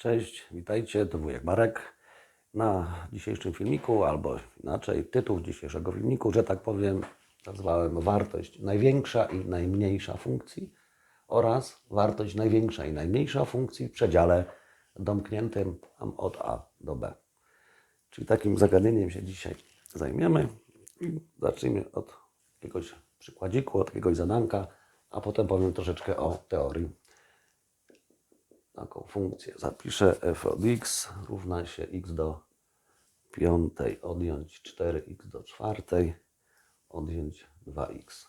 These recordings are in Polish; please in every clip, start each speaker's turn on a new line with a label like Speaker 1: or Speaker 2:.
Speaker 1: Cześć, witajcie, to wujek Marek. Na dzisiejszym filmiku, albo inaczej, tytuł dzisiejszego filmiku, że tak powiem, nazwałem wartość największa i najmniejsza funkcji oraz wartość największa i najmniejsza funkcji w przedziale domkniętym od A do B. Czyli takim zagadnieniem się dzisiaj zajmiemy i zacznijmy od jakiegoś przykładziku, od jakiegoś zadanka, a potem powiem troszeczkę o teorii taką funkcję zapiszę f od x równa się x do piątej odjąć 4x do czwartej odjąć 2x.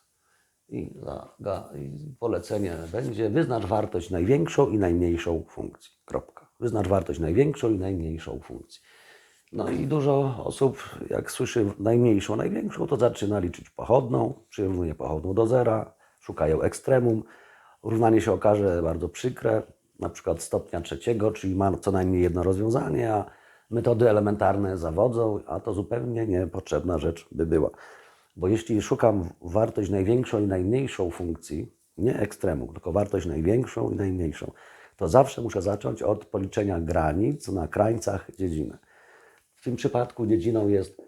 Speaker 1: I, za, I polecenie będzie wyznacz wartość największą i najmniejszą funkcji. Kropka. Wyznacz wartość największą i najmniejszą funkcji. No i dużo osób, jak słyszy najmniejszą, największą, to zaczyna liczyć pochodną, przyrównuje pochodną do zera, szukają ekstremum. Równanie się okaże bardzo przykre, na przykład stopnia trzeciego, czyli ma co najmniej jedno rozwiązanie, a metody elementarne zawodzą, a to zupełnie niepotrzebna rzecz by była. Bo jeśli szukam wartość największą i najmniejszą funkcji, nie ekstremu, tylko wartość największą i najmniejszą, to zawsze muszę zacząć od policzenia granic na krańcach dziedziny. W tym przypadku dziedziną jest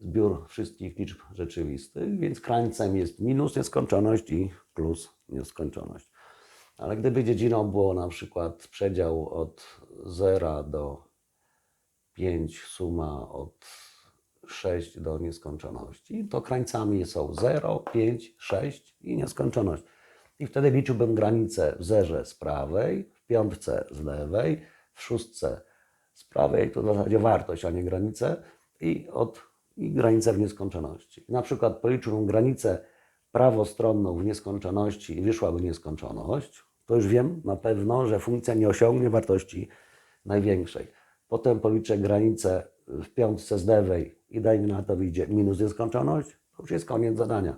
Speaker 1: zbiór wszystkich liczb rzeczywistych, więc krańcem jest minus nieskończoność i plus nieskończoność. Ale gdyby dziedziną było na przykład przedział od 0 do 5, suma od 6 do nieskończoności, to krańcami są 0, 5, 6 i nieskończoność. I wtedy liczyłbym granicę w zerze z prawej, w piątce z lewej, w szóstce z prawej, to w zasadzie wartość, a nie granicę, i, od, i granicę w nieskończoności. Na przykład policzyłbym granicę prawostronną w nieskończoności i wyszłaby nieskończoność, to już wiem na pewno, że funkcja nie osiągnie wartości największej. Potem policzę granicę w piątce z lewej i dajmy na to wyjdzie minus nieskończoność, to już jest koniec zadania.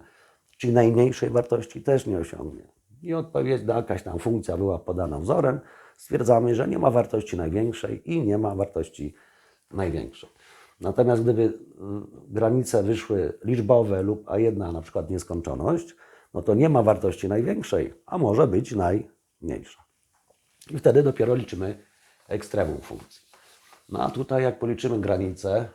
Speaker 1: Czyli najmniejszej wartości też nie osiągnie. I odpowiedź jakaś tam funkcja była podana wzorem, stwierdzamy, że nie ma wartości największej i nie ma wartości największej. Natomiast gdyby y, granice wyszły liczbowe lub A1 na przykład nieskończoność, no to nie ma wartości największej, a może być najmniejsza. I wtedy dopiero liczymy ekstremum funkcji. No a tutaj jak policzymy granicę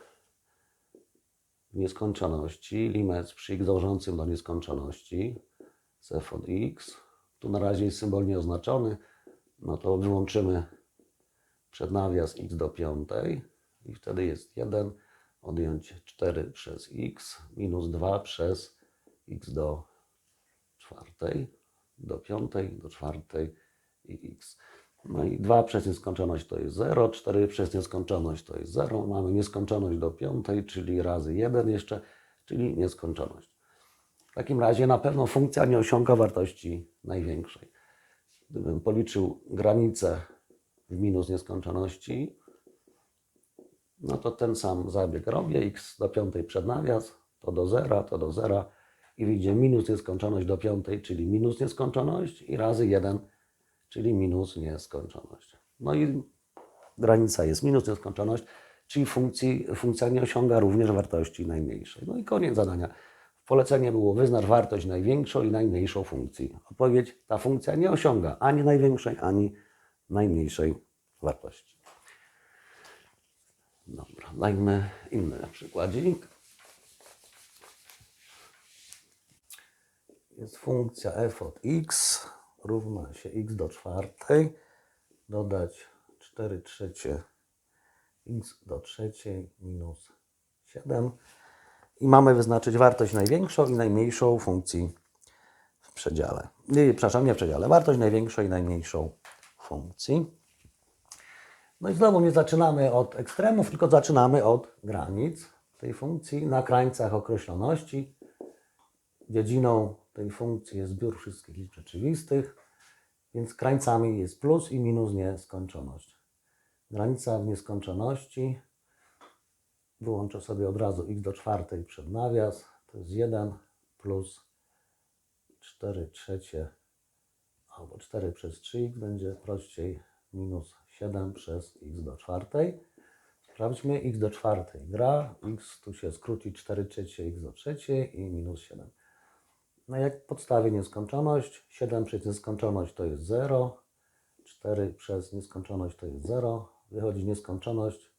Speaker 1: nieskończoności, limit przy x dążącym do nieskończoności f od x, tu na razie jest symbol nieoznaczony, no to wyłączymy przednawias x do piątej i wtedy jest 1 odjąć 4 przez x minus 2 przez x do czwartej, do piątej, do czwartej i x. No i 2 przez nieskończoność to jest 0, 4 przez nieskończoność to jest 0. Mamy nieskończoność do piątej, czyli razy 1 jeszcze, czyli nieskończoność. W takim razie na pewno funkcja nie osiąga wartości największej. Gdybym policzył granicę w minus nieskończoności, no to ten sam zabieg robię. x do piątej przed nawias, to do zera, to do zera i wyjdzie minus nieskończoność do piątej, czyli minus nieskończoność i razy 1, czyli minus nieskończoność. No i granica jest minus nieskończoność, czyli funkcji, funkcja nie osiąga również wartości najmniejszej. No i koniec zadania. Polecenie było wyznacz wartość największą i najmniejszą funkcji. Odpowiedź, ta funkcja nie osiąga ani największej, ani najmniejszej wartości. Dobra, dajmy inny przykładzik. Jest funkcja f od x równa się x do czwartej, dodać 4 trzecie x do trzeciej minus 7 i mamy wyznaczyć wartość największą i najmniejszą funkcji w przedziale. Nie, przepraszam, nie w przedziale, wartość największą i najmniejszą funkcji. No i znowu nie zaczynamy od ekstremów, tylko zaczynamy od granic tej funkcji na krańcach określoności. Dziedziną tej funkcji jest zbiór wszystkich liczb rzeczywistych, więc krańcami jest plus i minus nieskończoność. Granica w nieskończoności, wyłączę sobie od razu x do czwartej przed nawias, to jest 1 plus 4 trzecie albo 4 przez 3x będzie prościej minus 7 przez x do czwartej. Sprawdźmy, x do czwartej gra, x tu się skróci 4 trzecie x do trzeciej i minus 7. No jak podstawię nieskończoność, 7 przez nieskończoność to jest 0, 4 przez nieskończoność to jest 0. Wychodzi nieskończoność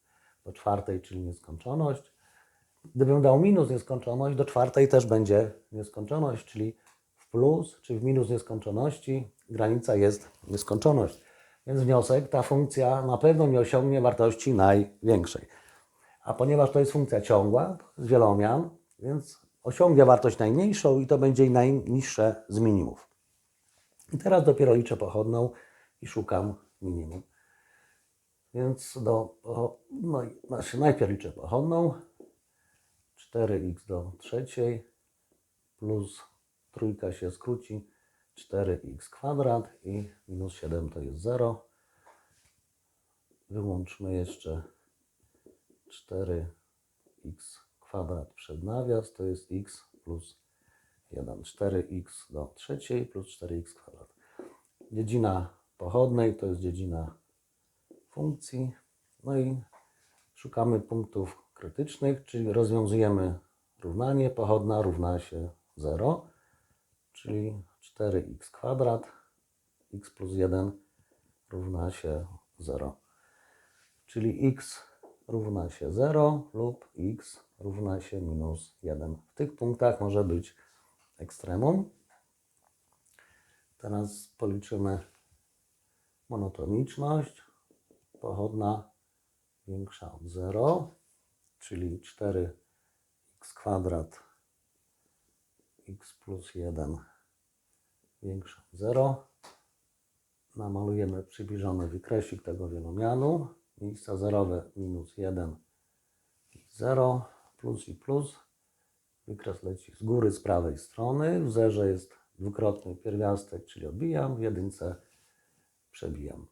Speaker 1: do czwartej, czyli nieskończoność. Gdybym dał minus nieskończoność, do czwartej też będzie nieskończoność, czyli w plus czy w minus nieskończoności granica jest nieskończoność. Więc wniosek, ta funkcja na pewno nie osiągnie wartości największej. A ponieważ to jest funkcja ciągła, jest wielomian, więc osiągnie wartość najmniejszą i to będzie najniższe z minimów. I teraz dopiero liczę pochodną i szukam minimum. Więc do, no, znaczy najpierw liczę pochodną. 4x do trzeciej plus trójka się skróci 4x kwadrat i minus 7 to jest 0. Wyłączmy jeszcze 4x kwadrat przed nawias to jest x plus 1. 4x do trzeciej plus 4x kwadrat. Dziedzina pochodnej to jest dziedzina funkcji. No i szukamy punktów krytycznych, czyli rozwiązujemy równanie. Pochodna równa się 0, czyli 4x kwadrat, x plus 1 równa się 0. Czyli x równa się 0 lub x równa się minus 1. W tych punktach może być ekstremum. Teraz policzymy monotoniczność. Pochodna większa od 0, czyli 4x kwadrat x plus 1 większe od 0. Namalujemy przybliżony wykresik tego wielomianu. Miejsca zerowe minus 1 i 0, plus i plus. Wykres leci z góry, z prawej strony. W zerze jest dwukrotny pierwiastek, czyli odbijam, w jedynce przebijam.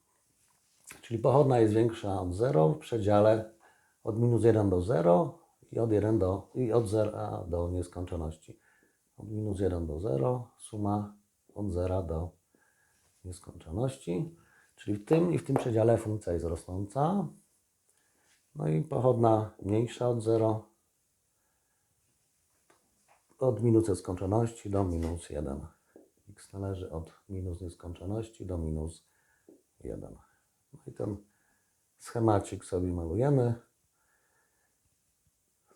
Speaker 1: Czyli pochodna jest większa od 0 w przedziale od minus 1 do 0 i od 1 do, i od 0 do nieskończoności. Od minus 1 do 0, suma od 0 do nieskończoności. Czyli w tym i w tym przedziale funkcja jest rosnąca. No i pochodna mniejsza od 0 od minus nieskończoności do minus 1. X należy od minus nieskończoności do minus 1. No i ten schemacik sobie malujemy.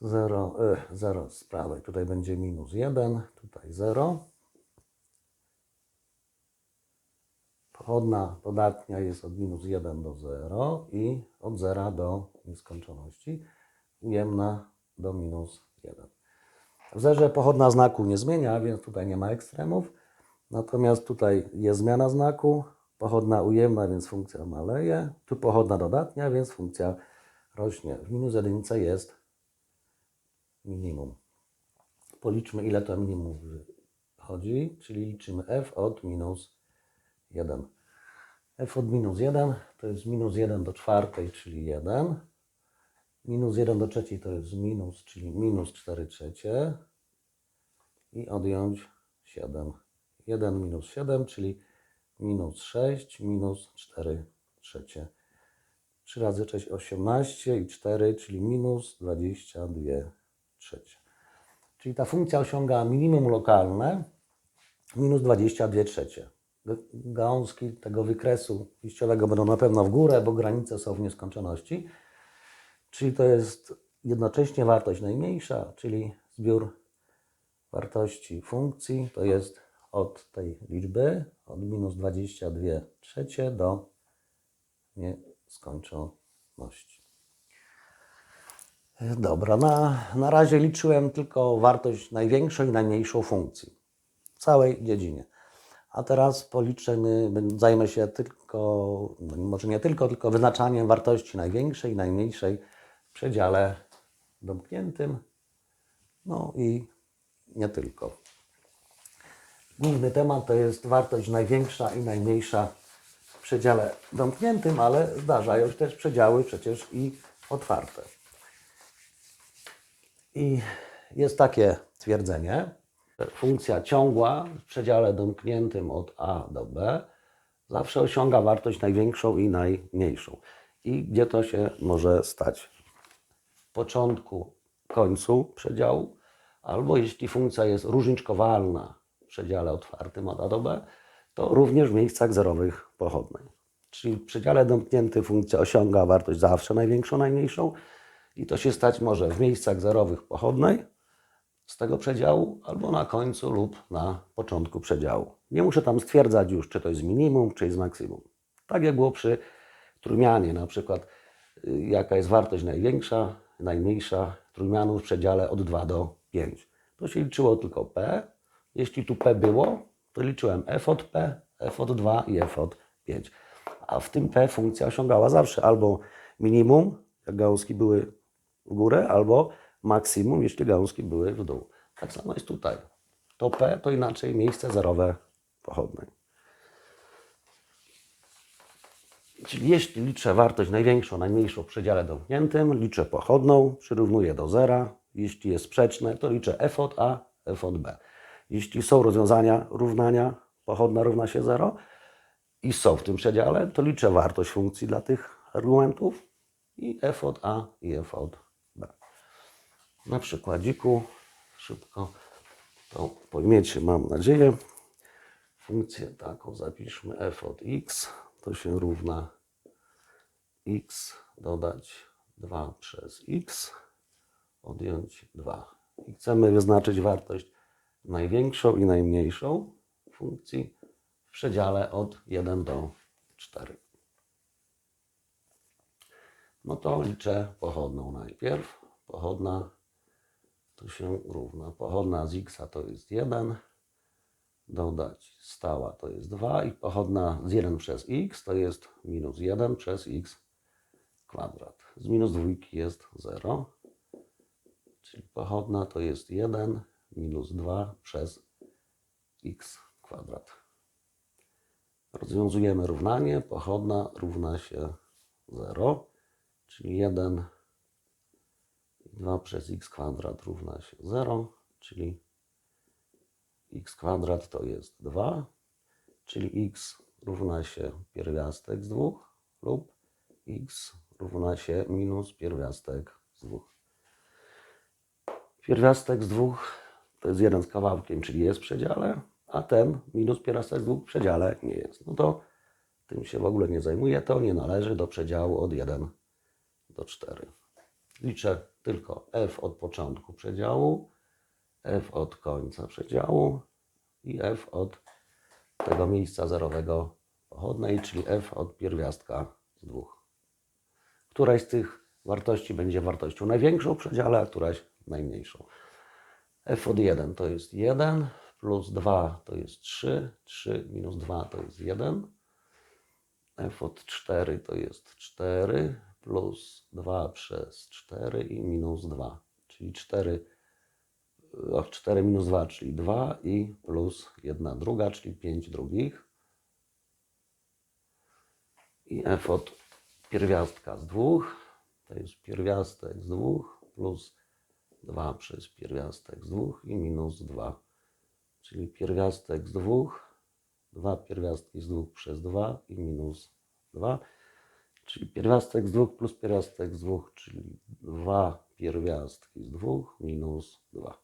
Speaker 1: 0, e, 0 z prawej, tutaj będzie minus 1, tutaj 0. Pochodna dodatnia jest od minus 1 do 0 i od 0 do nieskończoności. Ujemna do minus 1. W zerze pochodna znaku nie zmienia, więc tutaj nie ma ekstremów. Natomiast tutaj jest zmiana znaku. Pochodna ujemna, więc funkcja maleje. Tu pochodna dodatnia, więc funkcja rośnie. W minus jedynce jest minimum. Policzmy, ile to minimum wychodzi, czyli liczymy f od minus 1. f od minus 1 to jest minus 1 do czwartej, czyli 1. Minus 1 do trzeciej to jest minus, czyli minus 4 trzecie. I odjąć 7. 1 minus 7, czyli minus 6, minus 4 trzecie. 3 razy 6, 18 i 4, czyli minus 22 trzecie. Czyli ta funkcja osiąga minimum lokalne minus 22 trzecie. Gałązki tego wykresu liściowego będą na pewno w górę, bo granice są w nieskończoności. Czyli to jest jednocześnie wartość najmniejsza, czyli zbiór wartości funkcji to jest od tej liczby, od minus 22 trzecie do nieskończoności. Dobra, na, na razie liczyłem tylko wartość największą i najmniejszą funkcji w całej dziedzinie. A teraz policzymy, zajmę się tylko, no może nie tylko, tylko wyznaczaniem wartości największej i najmniejszej w przedziale domkniętym. No i nie tylko. Główny temat to jest wartość największa i najmniejsza w przedziale domkniętym, ale zdarzają się też przedziały przecież i otwarte. I jest takie twierdzenie, funkcja ciągła w przedziale domkniętym od A do B zawsze osiąga wartość największą i najmniejszą. I gdzie to się może stać? W początku, końcu przedziału, albo jeśli funkcja jest różniczkowalna w przedziale otwartym od A do B, to również w miejscach zerowych pochodnej. Czyli w przedziale domknięty funkcja osiąga wartość zawsze największą, najmniejszą i to się stać może w miejscach zerowych pochodnej z tego przedziału albo na końcu lub na początku przedziału. Nie muszę tam stwierdzać już, czy to jest minimum, czy jest maksimum. Tak jak było przy trójmianie, na przykład y, jaka jest wartość największa, najmniejsza trójmianu w przedziale od 2 do 5. To się liczyło tylko P. Jeśli tu P było, to liczyłem F od P, F od 2 i F od 5. A w tym P funkcja osiągała zawsze albo minimum, jak gałązki były w górę, albo maksimum, jeśli gałązki były w dół. Tak samo jest tutaj. To P to inaczej miejsce zerowe pochodnej. Czyli jeśli liczę wartość największą, najmniejszą w przedziale domkniętym, liczę pochodną, przyrównuję do zera. Jeśli jest sprzeczne, to liczę f od a, f od b. Jeśli są rozwiązania równania, pochodna równa się 0 i są w tym przedziale, to liczę wartość funkcji dla tych argumentów i f od a i f od b. Na przykładziku szybko to pojmiecie, mam nadzieję. Funkcję taką zapiszmy f od x, to się równa x dodać 2 przez x, odjąć 2. I chcemy wyznaczyć wartość największą i najmniejszą funkcji w przedziale od 1 do 4. No to liczę pochodną najpierw. Pochodna to się równa. Pochodna z x to jest 1, dodać stała to jest 2 i pochodna z 1 przez x to jest minus 1 przez x kwadrat. Z minus dwójki jest 0, czyli pochodna to jest 1 minus 2 przez x kwadrat. Rozwiązujemy równanie. Pochodna równa się 0, czyli 1 i 2 przez x kwadrat równa się 0, czyli x kwadrat to jest 2, czyli x równa się pierwiastek z 2 lub x równa się minus pierwiastek z 2. Pierwiastek z 2 to jest 1 z kawałkiem, czyli jest w przedziale, a ten minus pierwiastek z 2 w przedziale nie jest. No to tym się w ogóle nie zajmuję, to nie należy do przedziału od 1 do 4. Liczę tylko f od początku przedziału, f od końca przedziału i f od tego miejsca zerowego pochodnej, czyli f od pierwiastka z dwóch. Któraś z tych wartości będzie wartością największą w przedziale, a któraś najmniejszą. f od 1 to jest 1, plus 2 to jest 3, 3 minus 2 to jest 1, f od 4 to jest 4, plus 2 przez 4 i minus 2, czyli 4 o, 4 minus 2, czyli 2 i plus 1 druga, czyli 5 drugich. I f od pierwiastka z 2, to jest pierwiastek z 2 plus 2 przez pierwiastek z 2 i minus 2, czyli pierwiastek z 2, 2 pierwiastki z 2 przez 2 i minus 2, czyli pierwiastek z 2 plus pierwiastek z 2, czyli 2 pierwiastki z 2 minus 2.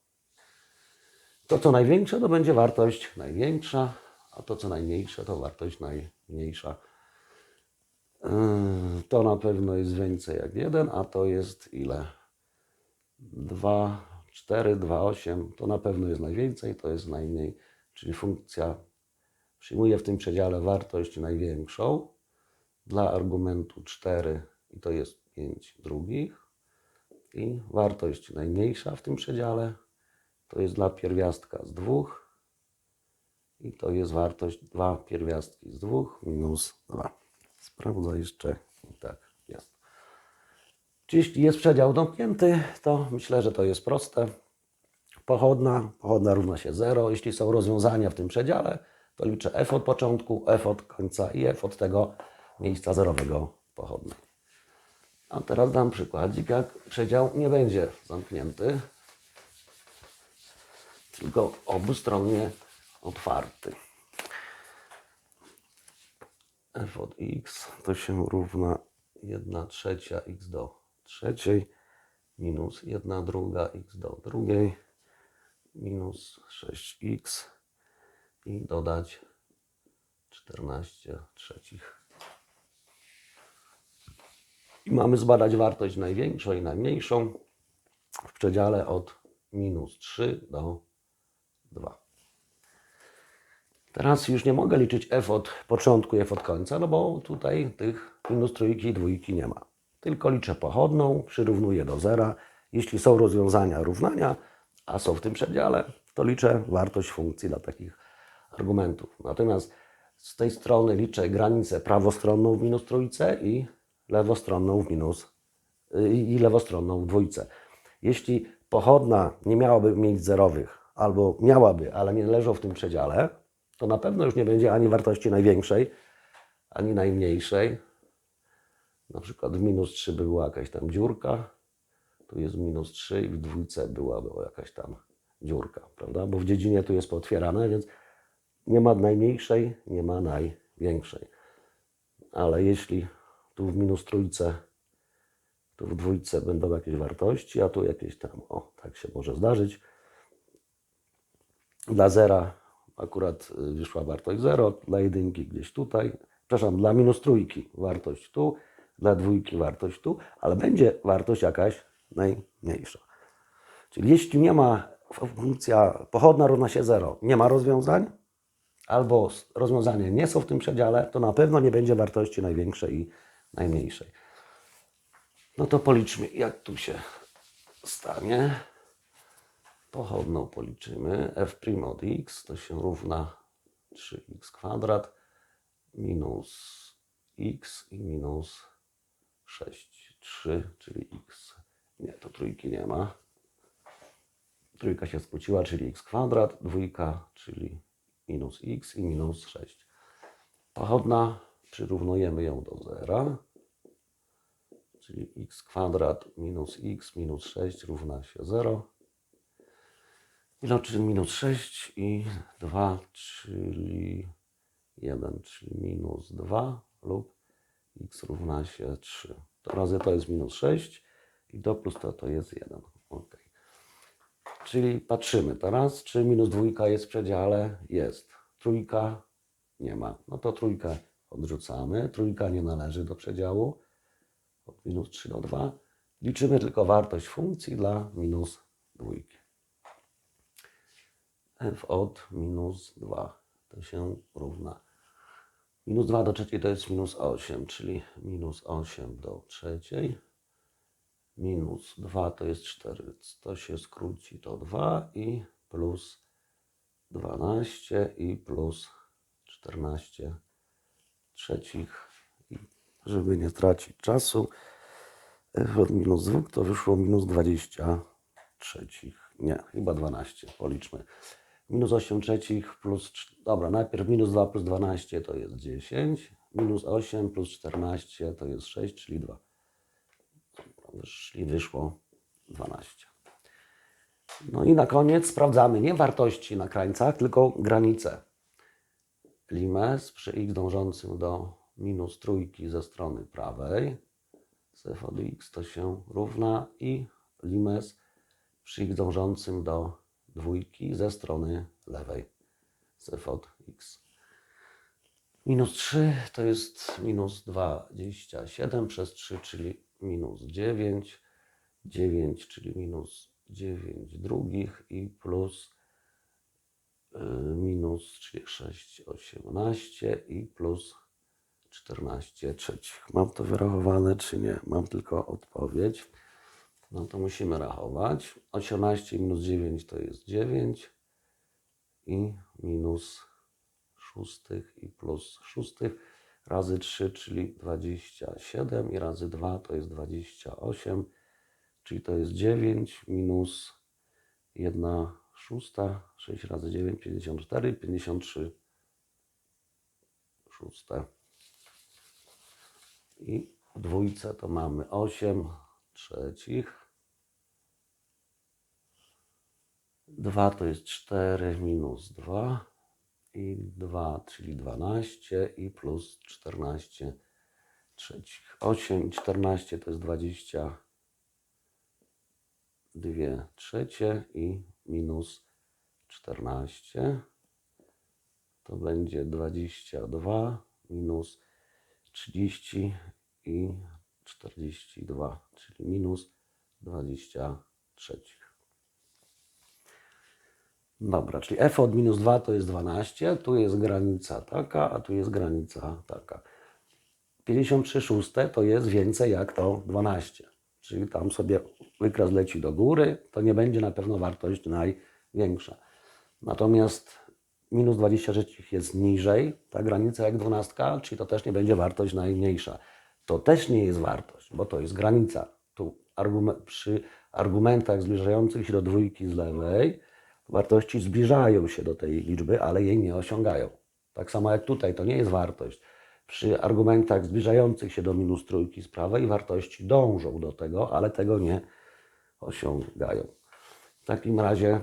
Speaker 1: To, co największe, to będzie wartość największa, a to, co najmniejsze, to wartość najmniejsza. Yy, To na pewno jest więcej jak 1, a to jest ile? 2, 4, 2, 8. To na pewno jest najwięcej, to jest najmniej. Czyli funkcja przyjmuje w tym przedziale wartość największą dla argumentu 4 i to jest 5 drugich. I wartość najmniejsza w tym przedziale to jest dla pierwiastka z 2 i to jest wartość 2 pierwiastki z 2 minus 2. Sprawdzę jeszcze i tak jest. Jeśli jest przedział domknięty, to myślę, że to jest proste. Pochodna, pochodna równa się 0. Jeśli są rozwiązania w tym przedziale, to liczę f od początku, f od końca i f od tego miejsca zerowego pochodnej. A teraz dam przykładzik, jak przedział nie będzie zamknięty, tylko obustronnie otwarty. f od x to się równa 1 trzecia x do trzeciej minus 1 druga x do drugiej minus 6x i dodać 14 trzecich I mamy zbadać wartość największą i najmniejszą w przedziale od minus 3 do 2. Teraz już nie mogę liczyć f od początku i f od końca, no bo tutaj tych minus trójki i dwójki nie ma. Tylko liczę pochodną, przyrównuję do zera. Jeśli są rozwiązania równania, a są w tym przedziale, to liczę wartość funkcji dla takich argumentów. Natomiast z tej strony liczę granicę prawostronną w minus trójce i lewostronną w minus i lewostronną w dwójce. Jeśli pochodna nie miałaby mieć zerowych, albo miałaby, ale nie leżą w tym przedziale, to na pewno już nie będzie ani wartości największej, ani najmniejszej. Na przykład w minus 3 by była jakaś tam dziurka, tu jest minus 3 i w dwójce byłaby jakaś tam dziurka, prawda? Bo w dziedzinie tu jest pootwierane, więc nie ma najmniejszej, nie ma największej. Ale jeśli tu w minus trójce, tu w dwójce będą jakieś wartości, a tu jakieś tam, o, tak się może zdarzyć. Dla zera akurat y, wyszła wartość 0, dla jedynki gdzieś tutaj, przepraszam, dla minus trójki wartość tu, dla dwójki wartość tu, ale będzie wartość jakaś najmniejsza. Czyli jeśli nie ma funkcja pochodna równa się 0, nie ma rozwiązań, albo rozwiązania nie są w tym przedziale, to na pewno nie będzie wartości największej i najmniejszej. No to policzmy, jak tu się stanie. Pochodną policzymy. f' od x to się równa 3x kwadrat minus x i minus 6. 3, czyli x. Nie, to trójki nie ma. Trójka się skróciła, czyli x kwadrat. Dwójka, czyli minus x i minus 6. Pochodna, przyrównujemy ją do zera. Czyli x kwadrat minus x minus 6 równa się 0. Iloczyn minus 6 i 2, czyli 1, czyli minus 2 lub x równa się 3. To razy to jest minus 6 i to plus to to jest 1. Ok. Czyli patrzymy teraz, czy minus dwójka jest w przedziale? Jest. Trójka nie ma. No to trójkę odrzucamy. Trójka nie należy do przedziału. Od minus 3 do 2. Liczymy tylko wartość funkcji dla minus dwójki f od minus 2 to się równa. Minus 2 do trzeciej to jest minus 8, czyli minus 8 do trzeciej. Minus 2 to jest 4, to się skróci to 2 i plus 12 i plus 14 trzecich. Żeby nie tracić czasu, f od minus 2 to wyszło minus 20 trzecich. Nie, chyba 12. Policzmy. Minus 8 trzecich plus. Dobra, najpierw minus 2 plus 12 to jest 10. Minus 8 plus 14 to jest 6, czyli 2. Czyli wyszło 12. No i na koniec sprawdzamy nie wartości na krańcach, tylko granice. Limes przy x dążącym do minus trójki ze strony prawej. z f od x to się równa i limes przy x dążącym do dwójki ze strony lewej z f od x. Minus 3 to jest minus 27 przez 3, czyli minus 9. 9, czyli minus 9 drugich i plus y, minus, czyli 6, 18 i plus 14 trzecich. Mam to wyrachowane, czy nie? Mam tylko odpowiedź. No to musimy rachować. 18 minus 9 to jest 9 i minus szóstych i plus szóstych razy 3, czyli 27 i razy 2 to jest 28, czyli to jest 9 minus 1 szósta, 6 razy 9, 54, 53 szóste. I dwójce to mamy 8 trzecich. 2 to jest 4 minus 2 i 2, czyli 12 i plus 14 trzecich. 8 i 14 to jest 22 trzecie i minus 14 to będzie 22 minus 30 i 42, czyli minus 23. Dobra, czyli f od minus 2 to jest 12, tu jest granica taka, a tu jest granica taka. 53 szóste to jest więcej jak to 12. Czyli tam sobie wykres leci do góry, to nie będzie na pewno wartość największa. Natomiast minus 23 jest niżej, ta granica jak 12, czyli to też nie będzie wartość najmniejsza. To też nie jest wartość, bo to jest granica. Tu argument, przy argumentach zbliżających się do dwójki z lewej, wartości zbliżają się do tej liczby, ale jej nie osiągają. Tak samo jak tutaj, to nie jest wartość. Przy argumentach zbliżających się do minus trójki z prawej wartości dążą do tego, ale tego nie osiągają. W takim razie,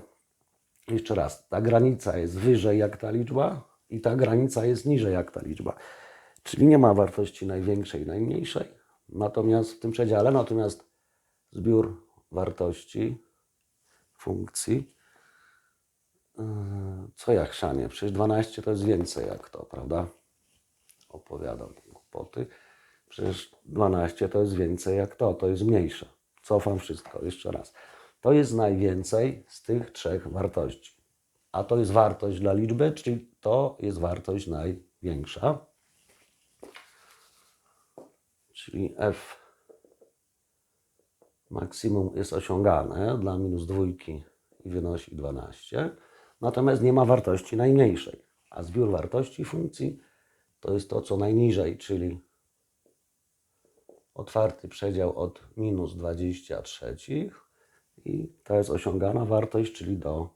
Speaker 1: jeszcze raz, ta granica jest wyżej jak ta liczba i ta granica jest niżej jak ta liczba. Czyli nie ma wartości największej najmniejszej. Natomiast w tym przedziale, natomiast zbiór wartości funkcji Yy, co ja chrzanie? Przecież 12 to jest więcej jak to, prawda? Opowiadam głupoty. Przecież 12 to jest więcej jak to, to jest mniejsze. Cofam wszystko, jeszcze raz. To jest najwięcej z tych trzech wartości. A to jest wartość dla liczby, czyli to jest wartość największa. Czyli f maksimum jest osiągane dla minus dwójki i wynosi 12. Natomiast nie ma wartości najmniejszej. A zbiór wartości funkcji to jest to, co najniżej, czyli otwarty przedział od minus 23 i to jest osiągana wartość, czyli do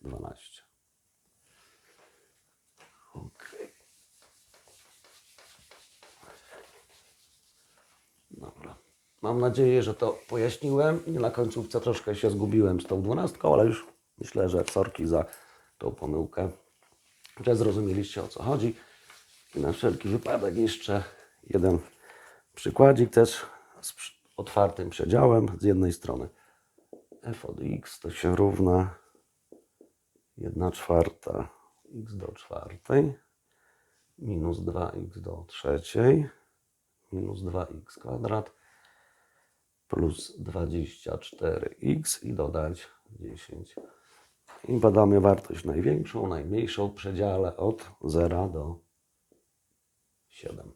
Speaker 1: 12. Ok. Dobra. Mam nadzieję, że to pojaśniłem. I na końcówce troszkę się zgubiłem z tą dwunastką, ale już myślę, że sorki za tą pomyłkę, że zrozumieliście o co chodzi. I na wszelki wypadek jeszcze jeden przykładzik też z otwartym przedziałem z jednej strony. f od x to się równa 1 czwarta x do czwartej minus 2x do trzeciej minus 2x kwadrat plus 24x i dodać 10. I badamy wartość największą, najmniejszą w przedziale od 0 do 7.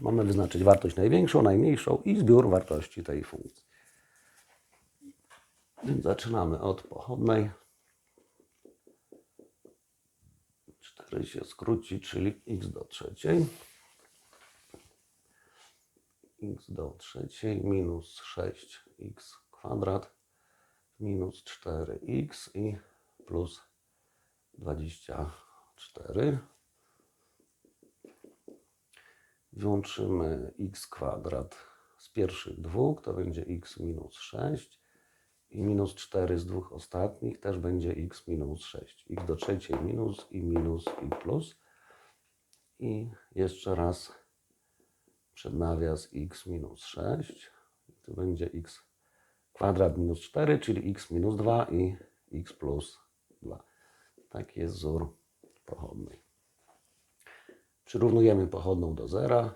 Speaker 1: Mamy wyznaczyć wartość największą, najmniejszą i zbiór wartości tej funkcji. Więc zaczynamy od pochodnej. 4 się skróci, czyli x do trzeciej x do trzeciej minus 6x kwadrat minus 4x i plus 24. Wyłączymy x kwadrat z pierwszych dwóch, to będzie x minus 6 i minus 4 z dwóch ostatnich też będzie x minus 6. x do trzeciej minus i minus i plus. I jeszcze raz przed nawias x minus 6. I tu będzie x kwadrat minus 4, czyli x minus 2 i x plus 2. Taki jest wzór pochodnej. Przyrównujemy pochodną do zera,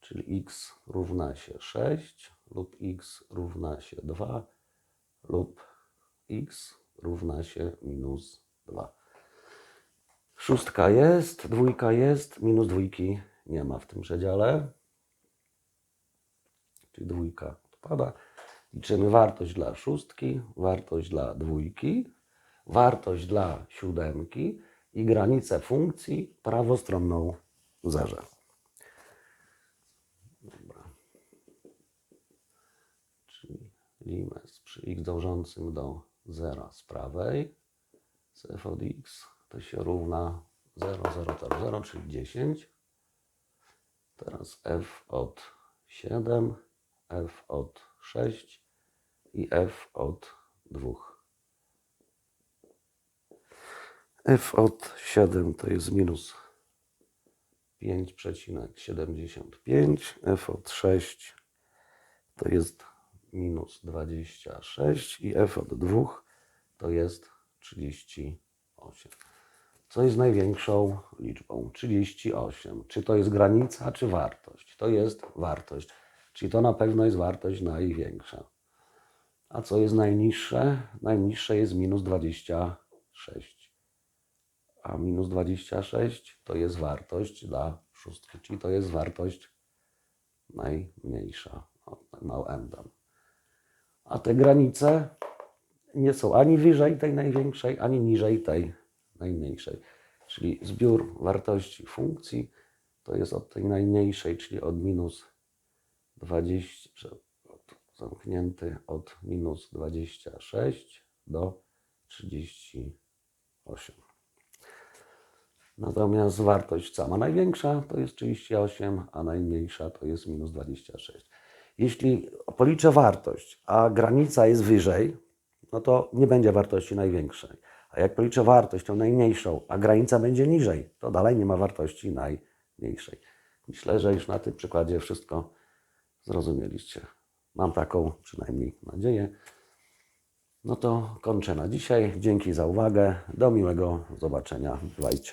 Speaker 1: czyli x równa się 6 lub x równa się 2 lub x równa się minus 2. Szóstka jest, dwójka jest, minus dwójki nie ma w tym przedziale. Czyli dwójka odpada. Liczymy wartość dla szóstki, wartość dla dwójki, wartość dla siódemki i granicę funkcji prawostronną zerze. Dobra. Czyli limes przy x dążącym do zera z prawej z f od x to się równa 0, 0, 0, 0, czyli 10. Teraz f od 7, f od 6 i f od 2. f od 7 to jest minus 5,75, f od 6 to jest minus 26 i f od 2 to jest 38. Co jest największą liczbą? 38. Czy to jest granica, czy wartość? To jest wartość. Czyli to na pewno jest wartość największa. A co jest najniższe? Najniższe jest minus 26. A minus 26 to jest wartość dla szóstki, czyli to jest wartość najmniejsza. O, no M dam. A te granice nie są ani wyżej tej największej, ani niżej tej najmniejszej. Czyli zbiór wartości funkcji to jest od tej najmniejszej, czyli od minus 20, że- od- zamknięty od minus 26 do 38. Natomiast wartość sama największa to jest 38, a najmniejsza to jest minus 26. Jeśli policzę wartość, a granica jest wyżej, no to nie będzie wartości największej. A jak policzę wartość tą najmniejszą, a granica będzie niżej, to dalej nie ma wartości najmniejszej. Myślę, że już na tym przykładzie wszystko zrozumieliście. Mam taką przynajmniej nadzieję. No to kończę na dzisiaj. Dzięki za uwagę. Do miłego zobaczenia. Bywajcie.